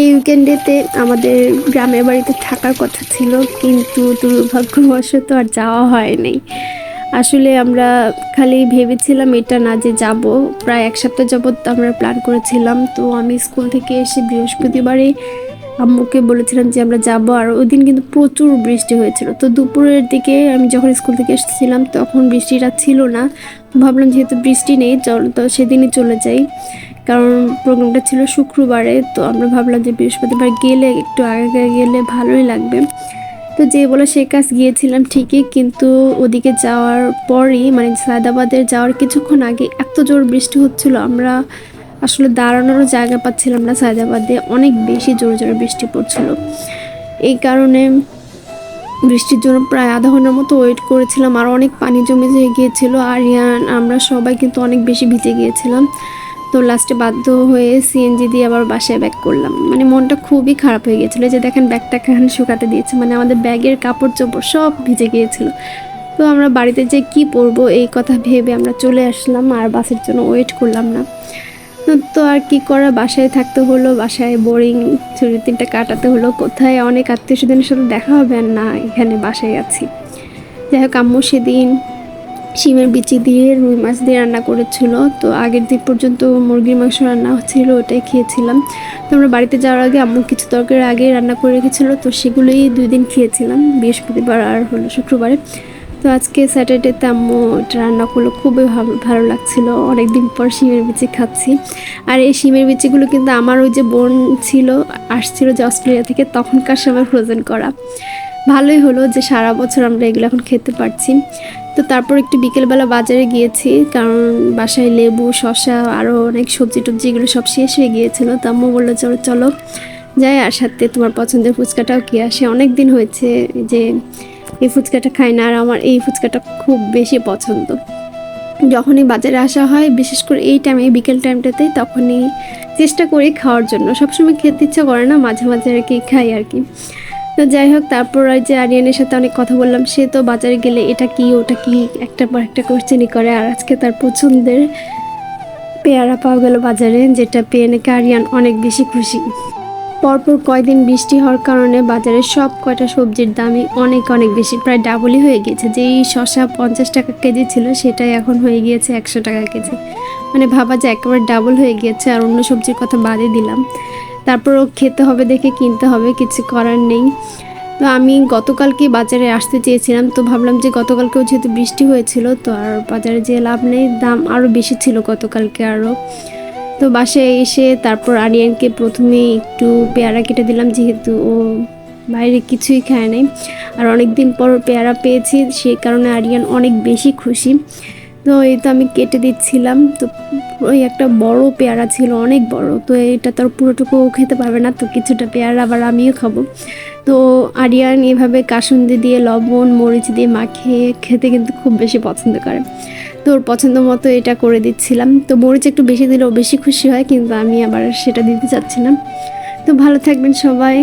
এই উইকেন্ডেতে আমাদের গ্রামের বাড়িতে থাকার কথা ছিল, কিন্তু দুর্ভাগ্যবশত আর যাওয়া হয়নি। আসলে আমরা খালি ভেবেছিলাম এটা না যে যাব। প্রায় এক সপ্তাহ যাবৎ আমরা প্ল্যান করেছিলাম, তো আমি স্কুল থেকে এসে বৃহস্পতিবারে আম্মুকে বলেছিলাম যে আমরা যাব, আর ওই দিন কিন্তু প্রচুর বৃষ্টি হয়েছিল। তো দুপুরের দিকে আমি যখন স্কুল থেকে এসেছিলাম, তখন বৃষ্টিটা ছিল না। ভাবলাম যেহেতু বৃষ্টি নেই, চল তো সেদিনই চলে যাই। কারণ প্রোগ্রামটা ছিল শুক্রবারে, তো আমরা ভাবলাম যে বৃহস্পতিবার গেলে, একটু আগে আগে গেলে ভালোই লাগবে। তো যে বলে সে কাজ গিয়েছিলাম ঠিকই, কিন্তু ওদিকে যাওয়ার পরই মানে সায়দাবাদের যাওয়ার কিছুক্ষণ আগে এত জোর বৃষ্টি হচ্ছিল, আমরা আসলে দাঁড়ানোরও জায়গা পাচ্ছিলাম না সায়দাবাদে অনেক বেশি জোরে জোরে বৃষ্টি পড়ছিল। এই কারণে বৃষ্টির জন্য প্রায় আধা ঘণ্টার মতো ওয়েট করেছিলাম, আর অনেক পানি জমে গিয়েছিল আর আমরা সবাই কিন্তু অনেক বেশি ভিজে গিয়েছিলাম। তো লাস্টে বাধ্য হয়ে সিএনজি দিয়ে আবার বাসায় ব্যাক করলাম। মানে মনটা খুবই খারাপ হয়ে গিয়েছিল যে দেখেন ব্যাগটা কেন শুকাতে দিয়েছে। মানে আমাদের ব্যাগের কাপড় চোপড় সব ভিজে গিয়েছিল। তো আমরা বাড়িতে যে কি পরবো এই কথা ভেবে আমরা চলে আসলাম আর বাসের জন্য ওয়েট করলাম না। তো আর কি করা? বাসায় থাকতে হলো, বাসায় বোরিং ছুটির দিনটা কাটাতে হলো। কোথায়? অনেক আত্মীয় স্বজনের সাথে দেখা হবে আর না, এখানে বাসায় আছি। যাই হোক, আম্মু সেদিন শিমের বিচি দিয়ে রুই মাছ দিয়ে রান্না করেছিল। তো আগের দিন পর্যন্ত মুরগির মাংস রান্না ছিল ওটাই খেয়েছিলাম। তো আমরা বাড়িতে যাওয়ার আগে আম্মু কিছু তরকারি আগে রান্না করে রেখেছিল, তো সেগুলোই দুই দিন খেয়েছিলাম। বৃহস্পতিবার আর হলো শুক্রবারে। তো আজকে স্যাটারডেতে আম্মু এটা রান্না করল, খুবই ভালো ভালো লাগছিল। অনেকদিন পর শিমের বিচি খাচ্ছি। আর এই শিমের বিচিগুলো কিন্তু আমার ওই যে বোন ছিল, আসছিল যে অস্ট্রেলিয়া থেকে, তখনকার সময় ফ্রোজেন করা। ভালোই হলো যে সারা বছর আমরা এগুলো এখন খেতে পারছি। তো তারপর একটু বিকেলবেলা বাজারে গিয়েছি, কারণ বাসায় লেবু, শসা আরও অনেক সবজি টবজি এগুলো সব শেষ হয়ে গিয়েছিল। তো আম্মু বলল, চলো চলো, যাই, আর সাথে তোমার পছন্দের ফুচকাটাও কি আসে। অনেক দিন হয়েছে যে এই ফুচকাটা খাই না, আর আমার এই ফুচকাটা খুব বেশি পছন্দ। যখনই বাজারে আসা হয়, বিশেষ করে এই টাইমে এই বিকেল টাইমটাতেই তখনই চেষ্টা করি খাওয়ার জন্য। সবসময় খেতে ইচ্ছা করে না, মাঝে মাঝে আর কি খাই আর কি। তো যাই হোক, তারপর ওই যে আরিয়ানের সাথে অনেক কথা বললাম, সে তো বাজারে গেলে এটা কি, ওটা কি একটা পর একটা কোশ্চেনই করে। আর আজকে তার পছন্দের পেয়ারা পাওয়া গেল বাজারে, যেটা পেয়ে নাকি আরিয়ান অনেক বেশি খুশি। পরপর কয়দিন বৃষ্টি হওয়ার কারণে বাজারের সব কয়টা সবজির দামই অনেক অনেক বেশি, প্রায় ডাবলই হয়ে গিয়েছে যেই শশা পঞ্চাশ টাকা কেজি ছিল, সেটাই এখন হয়ে গিয়েছে একশো টাকা কেজি। মানে ভাবা যে একেবারে ডাবল হয়ে গিয়েছে, আর অন্য সবজির কথা বাদে দিলাম। তারপরও খেতে হবে দেখে কিনতে হবে, কিছু করার নেই। তো আমি গতকালকে বাজারে আসতে চেয়েছিলাম, তো ভাবলাম যে গতকালকেও যেহেতু বৃষ্টি হয়েছিল, তো আর বাজারে যে লাভ নেই, দাম আরও বেশি ছিল গতকালকে আরও। তো বাসায় এসে তারপর আরিয়ানকে প্রথমে একটু পেয়ারা কেটে দিলাম, যেহেতু ও বাইরে কিছুই খায় নাই। আর অনেক দিন পর পেয়ারা পেয়েছি, সেই কারণে আরিয়ান অনেক বেশি খুশি। তো এই তো আমি কেটে দিচ্ছিলাম। তো ওই একটা বড় পেয়ারা ছিল, অনেক বড়। তো এটা তো আর পুরোটুকু ও খেতে পারবে না, তো কিছুটা পেয়ারা আবার আমিও খাব। তো আরিয়ান এভাবে কাসুন্দি দিয়ে লবণ, মরিচ দিয়ে মাখিয়ে খেতে কিন্তু খুব বেশি পছন্দ করে। তো ওর পছন্দ মতো এটা করে দিচ্ছিলাম। তো মরিচ একটু বেশি দিলেও বেশি খুশি হয়, কিন্তু আমি আবার সেটা দিতে চাচ্ছি না তো ভালো থাকবেন সবাই।